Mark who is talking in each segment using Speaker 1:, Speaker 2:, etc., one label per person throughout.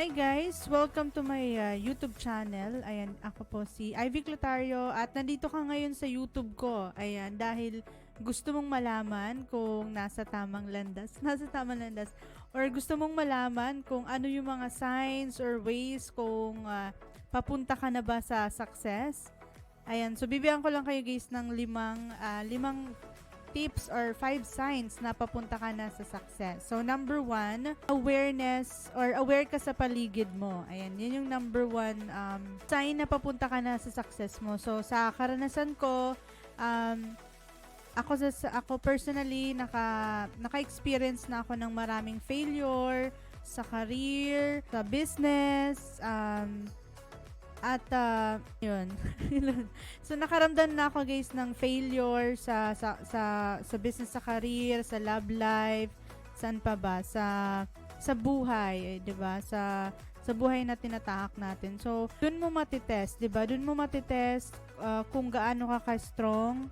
Speaker 1: Hi guys! Welcome to my uh, YouTube channel. Ayan, ako po si Ivy Clotario at nandito ka ngayon sa YouTube ko. Ayan, dahil gusto mong malaman kung nasa tamang landas, nasa tamang landas, or gusto mong malaman kung ano yung mga signs or ways kung uh, papunta ka na ba sa success. Ayan, so bibigyan ko lang kayo guys ng limang, ah, limang tips or five signs na papunta ka na sa success. So, number one, awareness or aware ka sa paligid mo. Ayan, yun yung number one um, sign na papunta ka na sa success mo. So, sa karanasan ko, um, ako sa, ako personally naka naka-experience na ako ng maraming failure sa career, sa business, um, at uh, yun. so nakaramdam na ako guys ng failure sa sa sa sa business sa career, sa love life, saan pa ba sa sa buhay, eh, 'di ba? Sa sa buhay na tinatahak natin. So, dun mo matitest, 'di ba? Dun mo matitest uh, kung gaano ka ka-strong.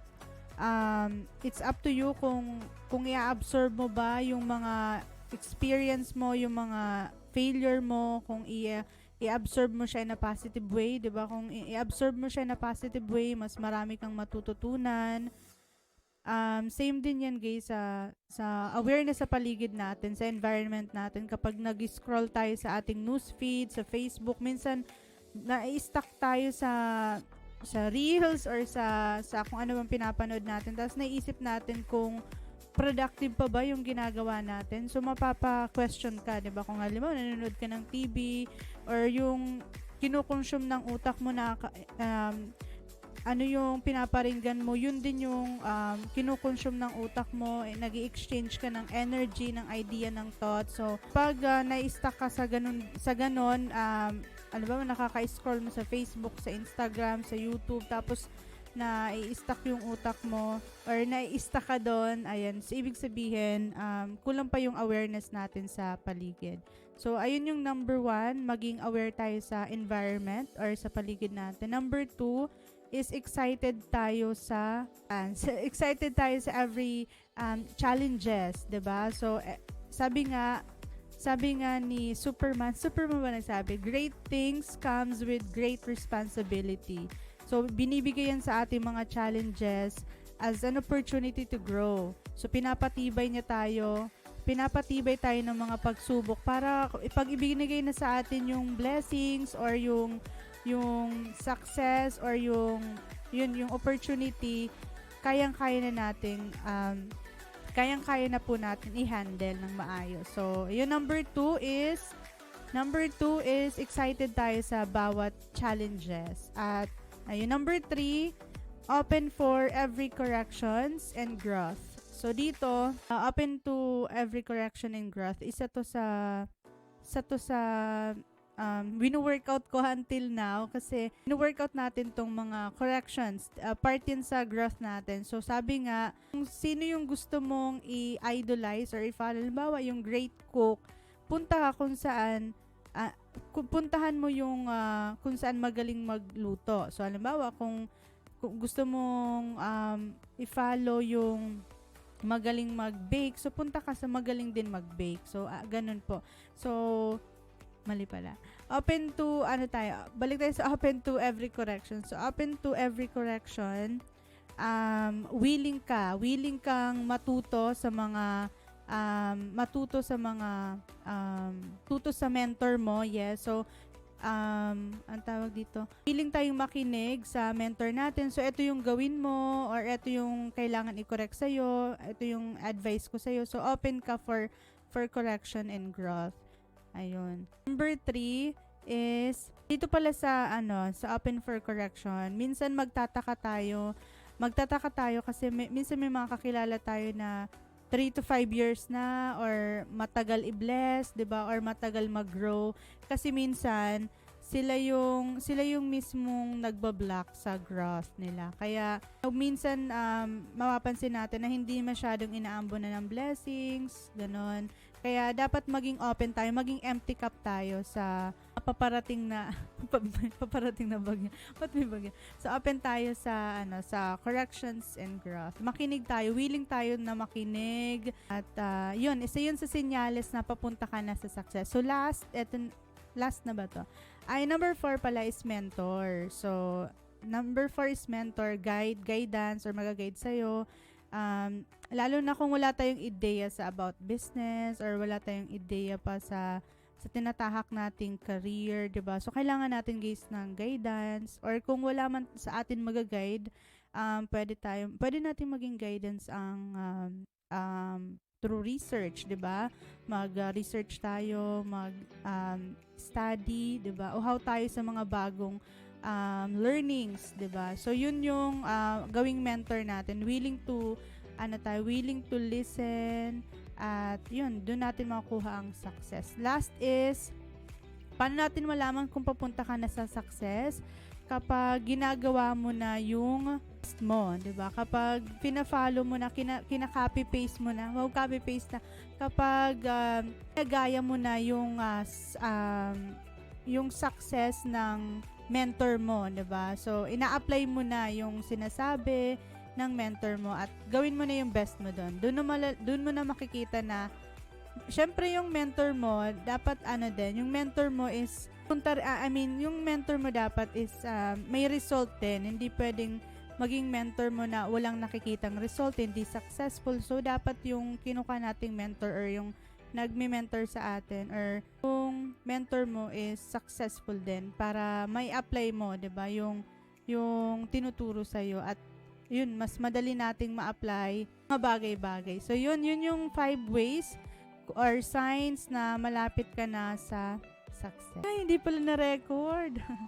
Speaker 1: Um, it's up to you kung kung i-absorb mo ba yung mga experience mo, yung mga failure mo, kung i i-absorb mo siya in a positive way, 'di ba? Kung i-absorb mo siya in a positive way, mas marami kang matututunan. Um, same din yan guys sa sa awareness sa paligid natin, sa environment natin. Kapag nag-scroll tayo sa ating newsfeed, sa Facebook, minsan na-stuck tayo sa sa reels or sa sa kung ano bang pinapanood natin. Tapos naisip natin kung productive pa ba yung ginagawa natin. So mapapa-question ka, 'di ba? Kung halimbawa nanonood ka ng TV or yung kinukonsume ng utak mo na um, ano yung pinaparinggan mo, yun din yung um, kinukonsume ng utak mo, eh, nag exchange ka ng energy, ng idea, ng thought. So, pag uh, na-stuck ka sa ganun, sa ganun, um, ano ba, nakaka-scroll mo sa Facebook, sa Instagram, sa YouTube, tapos na i-stuck yung utak mo or na-stuck ka doon, ayan, so ibig sabihin, um, kulang pa yung awareness natin sa paligid. So, ayun yung number one, maging aware tayo sa environment or sa paligid natin. Number two, is excited tayo sa, sa- excited tayo sa every um, challenges, 'di ba? So eh, sabi nga sabi nga ni Superman, Superman ba nagsabi, great things comes with great responsibility. So binibigay yan sa ating mga challenges as an opportunity to grow. So pinapatibay niya tayo, pinapatibay tayo ng mga pagsubok para pag ibinigay na sa atin yung blessings or yung yung success or yung yun yung opportunity kayang-kaya na nating um, kayang-kaya na po natin i-handle ng maayos. So, yung number two is number two is excited tayo sa bawat challenges. At ayun, number three, open for every corrections and growth. So, dito, uh, open to every correction and growth. Isa to sa sa to sa um, wino-workout ko until now kasi wino-workout natin tong mga corrections, uh, part yan sa growth natin. So sabi nga, kung sino yung gusto mong i-idolize or i-follow, halimbawa yung great cook, punta ka kung saan kung puntahan mo yung ah, kung saan magaling magluto. So halimbawa kung, kung gusto mong um, i-follow yung magaling mag-bake, so punta ka sa magaling din mag-bake. So ah, ganun po. So mali pala. Open to, ano tayo, balik tayo sa open to every correction. So, open to every correction, um, willing ka, willing kang matuto sa mga, um, matuto sa mga, um, tuto sa mentor mo, yes. So, um, ang tawag dito, willing tayong makinig sa mentor natin. So, ito yung gawin mo or ito yung kailangan i-correct sa'yo. Ito yung advice ko sa'yo. So, open ka for, for correction and growth. Ayun. Number three is, dito pala sa, ano, sa open for correction, minsan magtataka tayo, magtataka tayo kasi may, minsan may mga kakilala tayo na 3 to 5 years na or matagal i-bless, 'di ba? Or matagal mag-grow kasi minsan sila yung sila yung mismong nagbablock sa growth nila. Kaya minsan um, mapapansin natin na hindi masyadong inaambon na ng blessings, ganon. Kaya dapat maging open tayo, maging empty cup tayo sa paparating na paparating na bagyo. Ba't may bagyo? So open tayo sa ano sa corrections and growth. Makinig tayo, willing tayo na makinig at ah, yun, isa yun sa senyales na papunta ka na sa success. So last, eto last na ba to? Ay, number four pala is mentor. So, number four is mentor, guide, guidance, or mag-guide sa'yo. Um, lalo na kung wala tayong ideya sa about business or wala tayong ideya pa sa sa tinatahak nating career, 'di ba? So kailangan natin guys ng guidance or kung wala man sa atin mag-guide, um pwede tayo pwede natin maging guidance ang um, um through research, 'di ba? Mag-research tayo, mag um, study, 'di ba? O how tayo sa mga bagong um, learnings, 'di ba? So yun yung uh, gawing mentor natin, willing to ano tayo, willing to listen at yun, doon natin makukuha ang success. Last is paano natin malaman kung papunta ka na sa success? Kapag ginagawa mo na yung post mo, 'di ba? Kapag pina-follow mo na, kina, kina-copy paste mo na, wow, copy paste na. Kapag um, nagaya mo na yung uh, um, yung success ng mentor mo, 'di ba? So, ina-apply mo na yung sinasabi ng mentor mo at gawin mo na yung best mo doon. Doon mo doon mo na makikita na syempre yung mentor mo dapat ano din, yung mentor mo is punta ah, I mean, yung mentor mo dapat is ah, may result din. Hindi pwedeng maging mentor mo na walang nakikitang result, hindi successful. So dapat yung kinuha nating mentor or yung nagme-mentor sa atin or yung mentor mo is successful din para may apply mo, 'di ba? Yung yung tinuturo sa at yun mas madali nating ma-apply mga bagay-bagay. So yun yun yung five ways or signs na malapit ka na sa success. Ay, hindi pala na-record.